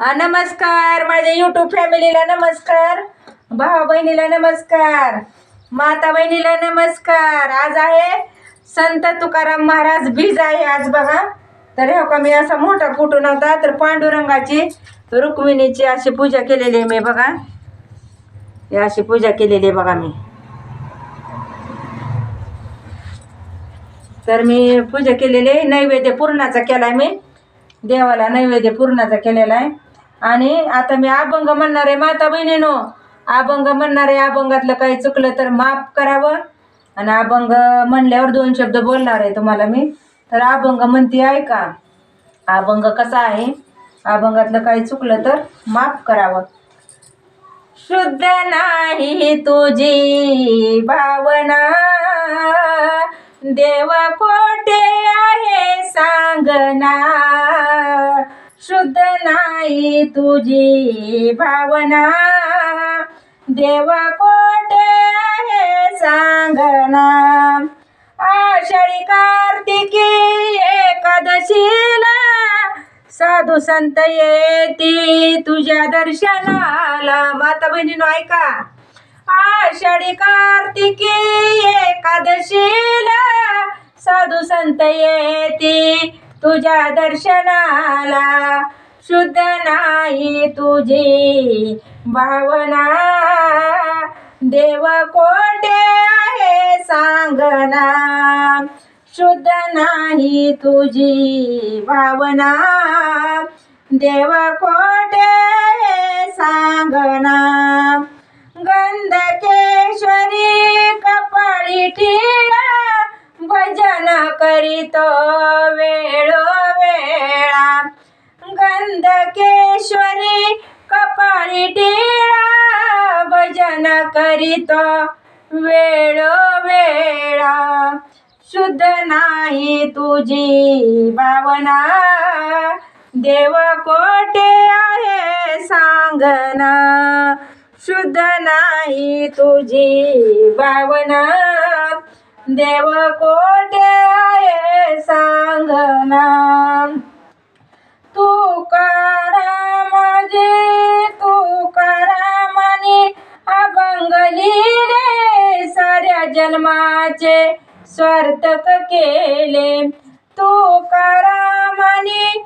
हा नमस्कार. माझ्या युट्यूब फॅमिलीला नमस्कार. भावा बहिणीला नमस्कार. माता बहिणीला नमस्कार. आज आहे संत तुकाराम महाराज बीज आहे आज बघा. तर हो का मी असा मोठा फोटो नव्हता तर पांडुरंगाची रुक्मिणीची अशी पूजा केलेली आहे मी बघा. हे अशी पूजा केलेली आहे बघा मी. तर मी पूजा केलेली आहे नैवेद्य पूर्णाचा केला आहे मी. देवाला नैवेद्य पूर्णाचा केलेला आहे. आणि आता मी अभंग म्हणणार आहे माता बहिणीनो. अभंग म्हणणार आहे अभंगातलं काही चुकलं तर माफ करावं. आणि अभंग म्हणल्यावर दोन शब्द बोलणार आहे तुम्हाला मी. तर अभंग म्हणते ऐका अभंग कसा आहे? अभंगातलं काही चुकलं तर माफ करावं. शुद्ध नाही तुझी भावना. देव कोठे आहे सांगना शुद्ध नाही तुझी भावना. देव कोठे आहे सांगना. आषाढी कार्तिकी एकादशीला साधू संत येती तुझ्या दर्शनाला. माता बहिणीनो ऐका. आषाढी कार्तिकी एकादशीला साधू संत येती तुझ्या दर्शनाला. शुद्ध नाही तुझी भावना. देव कोठे आहे सांगना शुद्ध नाही तुझी भावना. देव कोठे आहे सांगना गंधकेश्वरी कपाळी टिळा भजन करीतो. गंधकेश्वरी कपाळी टिळा भजन करीतो. वेळो वेळा शुद्ध नाही तुझी भावना. देव कोठे आहे सांगना. शुद्ध नाही तुझी भावना. देव कोठे आहे सांगना. तू का माझे तू करा म्हणे अभंगली रे साऱ्या जन्माचे स्वार्थक केले. तू करा म्हणे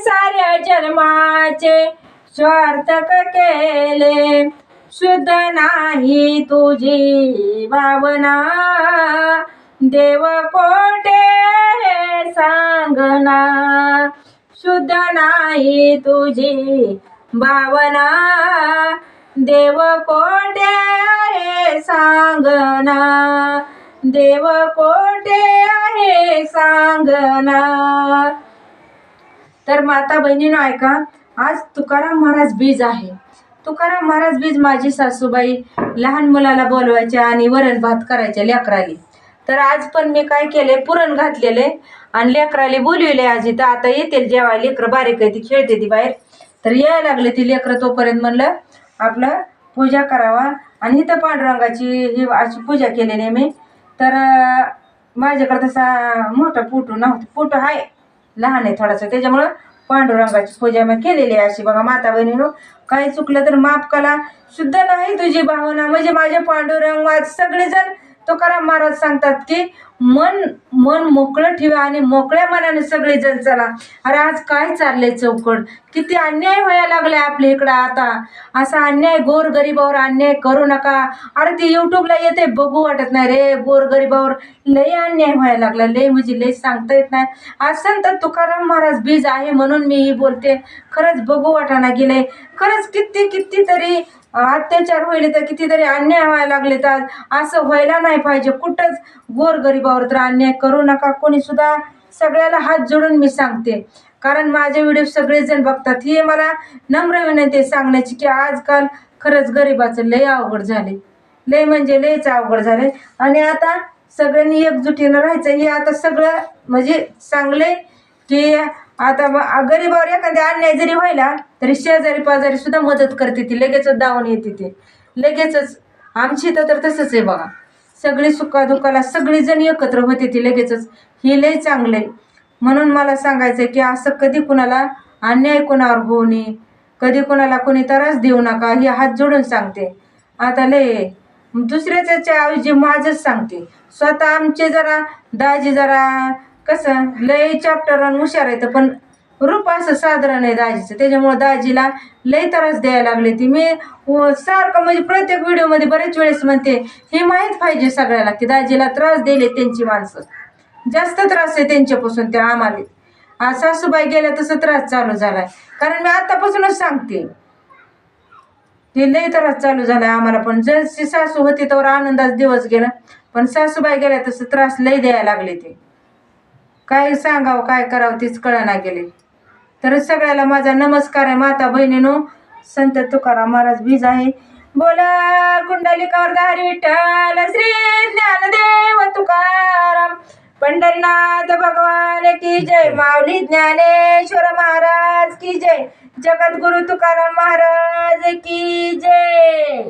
साऱ्या जन्माचे स्वार्थक केले. शुद्ध नाही तुझी भावना देव कोठे सांगना शुद्ध नाही तुझी भावना. देव कोटे आहे सांगना? देव कोटे आहे सांगना? तर माता बहिणीनं ऐका आज तुकाराम महाराज बीज आहे. तुकाराम महाराज बीज माझी सासूबाई लहान मुलाला बोलवायच्या आणि वरण भात करायच्या लेकराली तर आज पण मी काय केले पुरण घातलेले आणि लेकराली बोलविले आज इथं. आता येतील जेव्हा लेकरं बारीक आहे ती खेळते ती बाहेर. तर यायला लागले ती लेकरं तोपर्यंत म्हणलं आपलं पूजा करावा. आणि इथं पांडुरंगाची ही अशी पूजा केलेली आहे मी तर माझ्याकडे तसा मोठा पोटू नव्हता. पोटू आहे. लहान आहे थोडासा. त्याच्यामुळं पांडुरंगाची पूजा मी केलेली आहे अशी. बघा माता बहिणीनो काही चुकलं तर माफ कला शुद्ध नाही तुझी भावना. म्हणजे माझे पांडुरंग सगळेजण तुकाराम महाराज सांगतात की मन मन मोकळं ठेवा आणि मोकळ्या मनाने सगळेजण चला. अरे आज काय चाललंय चौकड किती अन्याय व्हायला लागलाय आपल्या इकडं आता. असा अन्याय गोरगरिबावर अन्याय करू नका. अरे ते युट्यूबला येते बघू वाटत नाही. रे गोरगरिबावर लय अन्याय व्हायला लागला. लय म्हणजे लय सांगता येत नाही. आज संत तुकाराम महाराज बीज आहे म्हणून मी ही बोलते. खरंच बघू वाटाना गेलंय खरंच किती कितीतरी अत्याचार होईल तर कितीतरी अन्याय व्हायला लागले तर असं व्हायला नाही पाहिजे. कुठंच गोरगरिबावर तर अन्याय करू नका. कोणी सुद्धा सगळ्याला हात जोडून मी सांगते. कारण माझे व्हिडिओ सगळेजण बघतात. हे मला नम्र विनंती सांगण्याची की आजकाल खरंच गरिबाचं लय अवघड झाले लय म्हणजे लयच अवघड झाले आणि आता सगळ्यांनी एकजुटीनं राहायचं. हे आता सगळं म्हणजे चांगले की आता गरीबावर एखाद्या अन्याय जरी व्हायला तरी शेजारी पाजारी सुद्धा मदत करते ती. लगेचच धावून येते ते. लगेचच. आमची इथं तर तसंच आहे बघा. सगळी सुखादुखाला सगळीजण एकत्र होते ती लगेचच. हे लय चांगलं आहे म्हणून मला सांगायचं की असं कधी कुणाला अन्याय कुणावर होऊ नये. कधी कुणाला कोणी त्रास देऊ नका हे हात जोडून सांगते. आता लय दुसऱ्याच्या ऐवजी माझंच सांगते. स्वतः आमचे जरा दाजी जरा कसं लय चॅप्टर आणि हुशार येतं पण रूप असं साधारण आहे दाजीचं. त्याच्यामुळं दाजीला लय त्रास द्यायला लागले ती. मी सारखं म्हणजे प्रत्येक व्हिडिओमध्ये बरेच वेळेस म्हणते हे माहीत पाहिजे सगळ्याला की दाजीला त्रास दिले त्यांची माणसं. जास्त त्रास आहे त्यांच्यापासून त्या आम्हाला. आज सासूबाई गेल्या तसं त्रास चालू झालाय. कारण मी आतापासूनच सांगते. ते लय त्रास चालू झालाय आम्हाला. पण जशी सासू होती तर आनंदाच दिवस गेला. पण सासूबाई गेल्या तसं त्रास लय द्यायला लागले ते. काय सांगावं काय करावं तीच कळना गेले. तर सगळ्याला माझा नमस्कार आहे माता बहिणीनो. संत तुकाराम महाराज बीज आहे. बोला कुंडलिकावर दारी विठ्ठल श्री ज्ञानदेव तुकाराम. पंढरनाथ भगवान की जय माऊली ज्ञानेश्वर महाराज की जय. जगद्गुरु तुकाराम महाराज की जय.